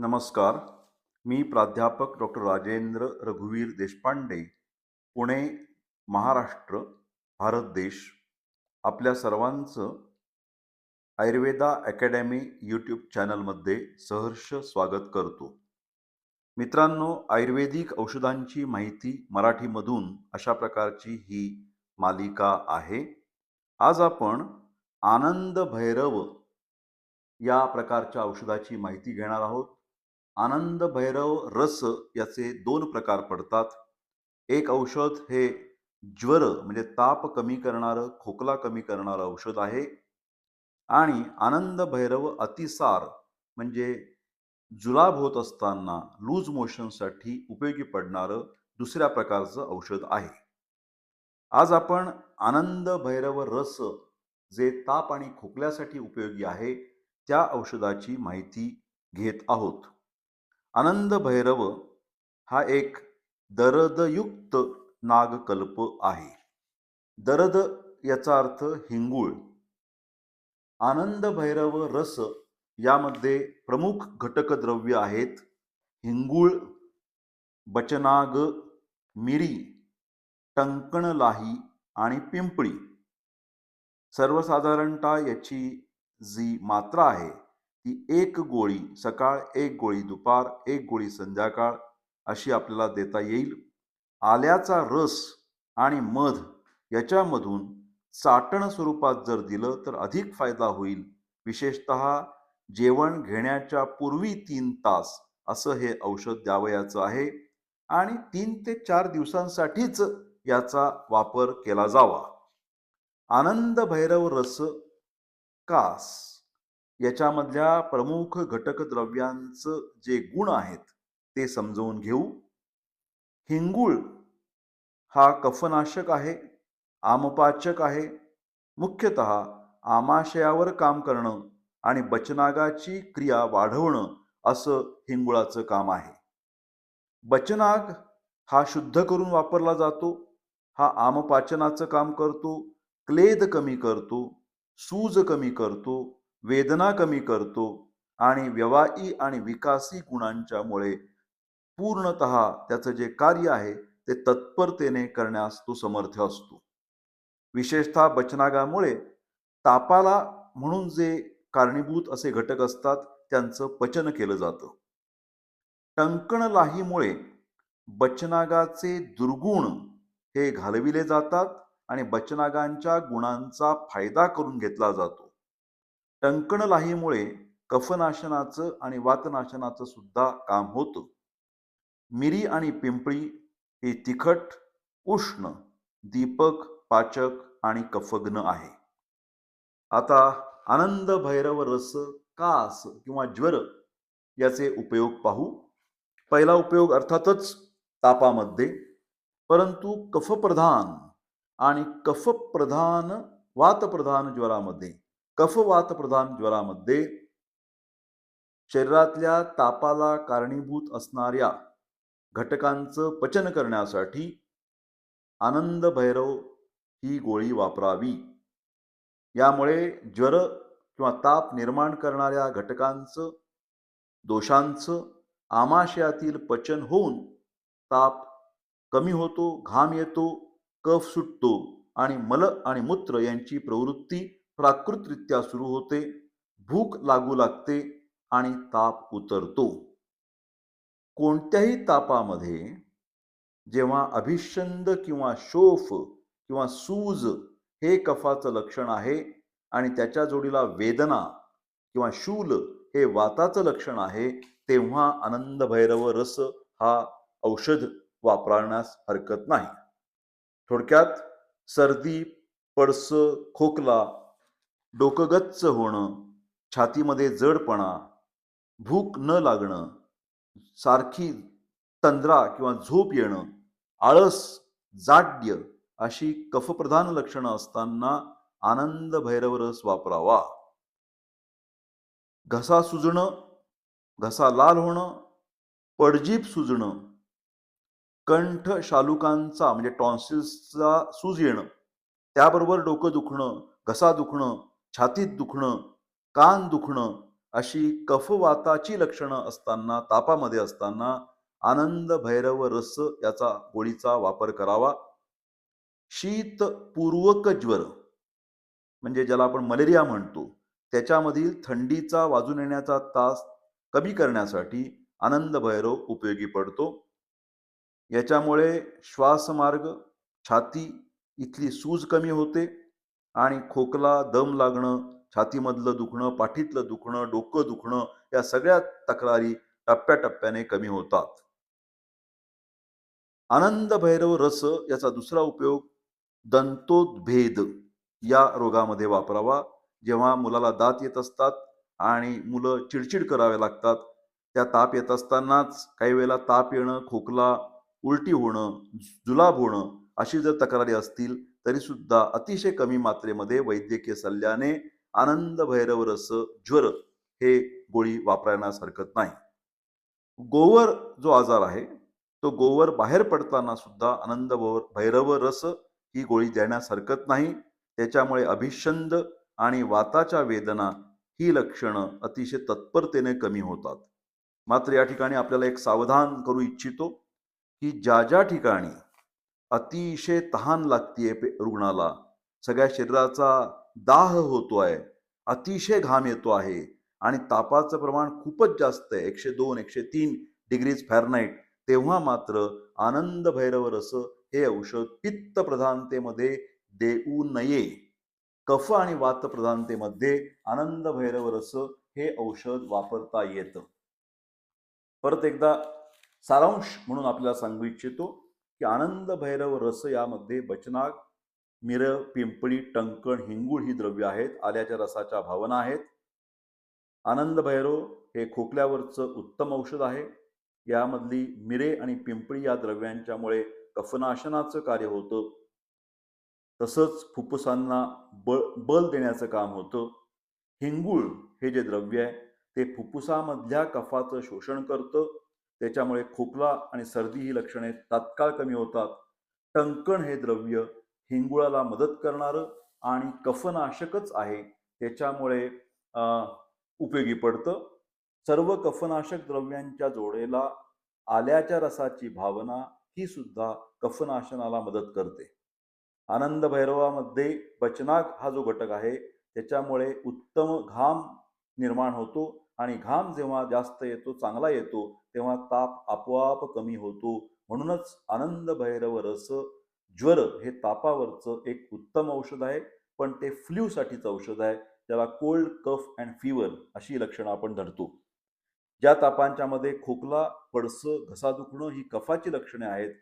नमस्कार. मी प्राध्यापक डॉक्टर राजेंद्र रघुवीर देशपांडे पुणे महाराष्ट्र भारत देश. आपल्या सर्वांचं आयुर्वेदा अकॅडमी यूट्यूब चॅनलमध्ये सहर्ष स्वागत करतो. मित्रांनो आयुर्वेदिक औषधांची माहिती मराठीमधून अशा प्रकारची ही मालिका आहे. आज आपण आनंद भैरव या प्रकारच्या औषधाची माहिती घेणार आहोत. आनंद भैरव रस याचे दोन प्रकार पडतात. एक औषध हे ज्वर म्हणजे ताप कमी करणारं खोकला कमी करणारं औषध आहे. आणि आनंद भैरव अतिसार म्हणजे जुलाब होत असताना लूज मोशनसाठी उपयोगी पडणारं दुसऱ्या प्रकारचं औषध आहे. आज आपण आनंद भैरव रस जे ताप आणि खोकल्यासाठी उपयोगी आहे त्या औषधाची माहिती घेत आहोत. आनंद भैरव हा एक दरदयुक्त नागकल्प आहे. दरद याचा अर्थ हिंगूळ. आनंद भैरव रस यामध्ये प्रमुख घटक द्रव्य आहेत. हिंगूळ बचनाग मिरी टंकणलाही आणि पिंपळी. सर्वसाधारणतः याची जी मात्रा आहे ती एक गोळी सकाळ एक गोळी दुपार एक गोळी संध्याकाळ अशी आपल्याला देता येईल. आल्याचा रस आणि मध याच्यामधून चाटण स्वरूपात जर दिलं तर अधिक फायदा होईल. विशेषत जेवण घेण्याच्या पूर्वी तीन तास असं हे औषध द्यावयाचं आहे आणि तीन ते चार दिवसांसाठीच याचा वापर केला जावा. आनंद भैरव रस कास याच्यामधल्या प्रमुख घटक द्रव्यांचं जे गुण आहेत ते समजवून घेऊ. हिंगूळ हा कफनाशक आहे आमपाचक आहे. मुख्यतः आमाशयावर काम करणं आणि बचनागाची क्रिया वाढवणं असं हिंगुळाचं काम आहे. बचनाग हा शुद्ध करून वापरला जातो हा आमपाचनाचं काम करतो क्लेद कमी करतो सूज कमी करतो वेदना कमी करतो आणि व्यवाई आणि विकासी गुणांच्यामुळे पूर्णत त्याचं जे कार्य आहे ते तत्परतेने करण्यास तो समर्थ असतो. विशेषतः बचनागामुळे तापाला म्हणून जे कारणीभूत असे घटक असतात त्यांचं पचन केलं जातं. टंकणलाहीमुळे बचनागाचे दुर्गुण हे घालविले जातात आणि बचनागांच्या गुणांचा फायदा करून घेतला जातो. टंकणलाहीमुळे कफनाशनाचं आणि वातनाशनाचं सुद्धा काम होतं. मिरी आणि पिंपळी ही तिखट उष्ण दीपक पाचक आणि कफग्न आहे. आता आनंद भैरव रस कास किंवा ज्वर याचे उपयोग पाहू. पहिला उपयोग अर्थातच तापामध्ये. परंतु कफप्रधान आणि कफप्रधान वातप्रधान ज्वरामध्ये कफवातप्रधान ज्वरामध्ये शरीरातल्या तापाला कारणीभूत असणाऱ्या घटकांचं पचन करण्यासाठी आनंद भैरव ही गोळी वापरावी. यामुळे ज्वर किंवा ताप निर्माण करणाऱ्या घटकांचं दोषांचं आमाशयातील पचन होऊन ताप कमी होतो घाम येतो कफ सुटतो आणि मल आणि मूत्र यांची प्रवृत्ती प्राकृतरित्या सुरू होते भूक लागू लागते आणि ताप उतरतो. कोणत्याही तापामध्ये जेव्हा अभिषंद किंवा शोफ किंवा सूज हे कफाचं लक्षण आहे आणि त्याच्या जोडीला वेदना किंवा शूल हे वाताचं लक्षण आहे तेव्हा आनंद भैरव रस हा औषध वापरण्यास हरकत नाही. थोडक्यात सर्दी पडस खोकला डोकं गच्च होणं छातीमध्ये जडपणा भूक न लागणं सारखी तंद्रा किंवा झोप येणं आळस जाड्य अशी कफप्रधान लक्षणं असताना आनंद भैरव रस वापरावा. घसा सुजणं घसा लाल होणं पडजीप सुजणं कंठ शालुकांचा म्हणजे टॉन्सिल्सचा सूज येणं त्याबरोबर डोकं दुखणं घसा दुखणं छातीत दुखणं कान दुखणं अशी कफवाताची लक्षणं असताना तापामध्ये असताना आनंद भैरव रस याचा गोळीचा वापर करावा. शीतपूर्वक ज्वर म्हणजे ज्याला आपण मलेरिया म्हणतो त्याच्यामधील थंडीचा वाजून येण्याचा तास कमी करण्यासाठी आनंद भैरव उपयोगी पडतो. याच्यामुळे श्वासमार्ग छाती इथली सूज कमी होते. आणि खोकला दम लागणं छातीमधलं दुखणं पाठीतलं दुखणं डोकं दुखणं या सगळ्या तक्रारी टप्प्याटप्प्याने कमी होतात. आनंद भैरव रस याचा दुसरा उपयोग दंतोद्भेद या रोगामध्ये वापरावा. जेव्हा मुलाला दात येत असतात आणि मुलं चिडचिड करावे लागतात त्या ताप येत असतानाच काही वेळेला ताप येणं खोकला उलटी होणं जुलाब होणं अशी जर तक्रारी असतील तरी सुद्धा अतिशय कमी मात्रेमध्ये वैद्यकीय सल्ल्याने आनंद भैरव रस ज्वर हे गोळी वापरण्यास हरकत नाही. गोवर जो आजार आहे तो गोवर बाहेर पडताना सुद्धा आनंद भैरव रस ही गोळी देण्यास हरकत नाही. त्याच्यामुळे अभिषंद आणि वाताच्या वेदना ही लक्षणं अतिशय तत्परतेने कमी होतात. मात्र या ठिकाणी आपल्याला एक सावधान करू इच्छितो की ज्या ज्या ठिकाणी अतिशय तहान लागतीये रुग्णाला. सगळ्या शरीराचा दाह होतो आहे अतिशय घाम येतो आहे आणि तापाचं प्रमाण खूपच जास्त आहे. एकशे दोन एकशे तीन डिग्रीज फॅरनाईट तेव्हा मात्र आनंद भैरव रस हे औषध पित्त प्रधानतेमध्ये देऊ नये. कफ आणि वात प्रधानतेमध्ये आनंद भैरव रस हे औषध वापरता येतं. परत एकदा सारांश म्हणून आपल्याला सांगू इच्छितो. की आनंद भैरव रस यामध्ये बचनाग मिर पिंपळी टंकण हिंगूळ ही द्रव्य आहेत आल्याच्या रसाच्या भावना आहेत. आनंद भैरव हे खोकल्यावरचं उत्तम औषध आहे. यामधली मिरे आणि पिंपळी या द्रव्यांच्यामुळे कफनाशनाचं कार्य होतं. तसंच फुफ्फुसांना बळ बल देण्याचं काम होतं. हिंगूळ हे जे द्रव्य आहे ते फुफ्फुसामधल्या कफाचं शोषण करतं. त्याच्यामुळे खोकला आणि सर्दी ही लक्षणे तात्काळ कमी होतात. टंकण हे द्रव्य हिंगुळाला मदत करणारं आणि कफनाशकच आहे. त्याच्यामुळे उपयोगी पडतं. सर्व कफनाशक द्रव्यांच्या जोडेला आल्याच्या रसाची भावना ही सुद्धा कफनाशनाला मदत करते. आनंद भैरवामध्ये बचनाक हा जो घटक आहे त्याच्यामुळे उत्तम घाम निर्माण होतो. आणि घाम जेव्हा जास्त येतो चांगला येतो तेव्हा ताप आपोआप कमी होतो. म्हणूनच आनंद भैरव रस ज्वर हे तापावरचं एक उत्तम औषध आहे. पण ते फ्ल्यूसाठीच औषध आहे. त्याला कोल्ड कफ अँड फिवर अशी लक्षणं आपण धरतो. ज्या तापांच्यामध्ये खोकला पडसं घसा दुखणं ही कफाची लक्षणे आहेत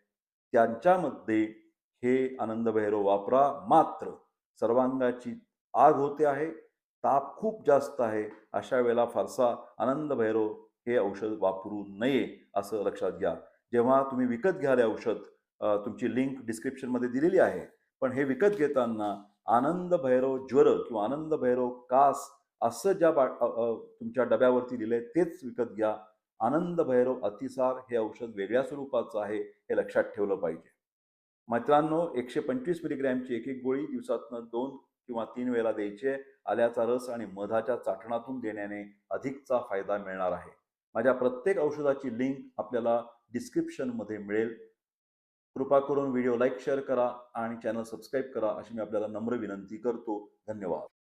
त्यांच्यामध्ये हे आनंद भैरव वापरा मात्र. सर्वांगाची आग होते आहे. ताप खूप जास्त आहे अशा वेळेला फारसा आनंद भैरव हे औषध वापरू नये असं लक्षात घ्या. जेव्हा तुम्ही विकत घ्याल औषध तुमची लिंक डिस्क्रिप्शनमध्ये दिलेली आहे. पण हे विकत घेताना आनंद भैरव ज्वर किंवा आनंद भैरव कास असं ज्या बा तुमच्या डब्यावरती लिहिलंय तेच विकत घ्या. आनंद भैरव अतिसार हे औषध वेगळ्या स्वरूपाचं आहे हे लक्षात ठेवलं पाहिजे. मित्रांनो एकशे पंचवीस मिलीग्रॅमची एक एक गोळी दिवसातनं दोन किंवा तीन वेळेला द्यायची आल्याचा रस आणि मधाच्या चाटणातून देण्याने अधिकचा फायदा मिळणार आहे. माझ्या प्रत्येक औषधाची लिंक आपल्याला डिस्क्रिप्शनमध्ये मिळेल. कृपा करून व्हिडिओ लाईक शेअर करा आणि चॅनल सबस्क्राईब करा अशी मी आपल्याला नम्र विनंती करतो. धन्यवाद.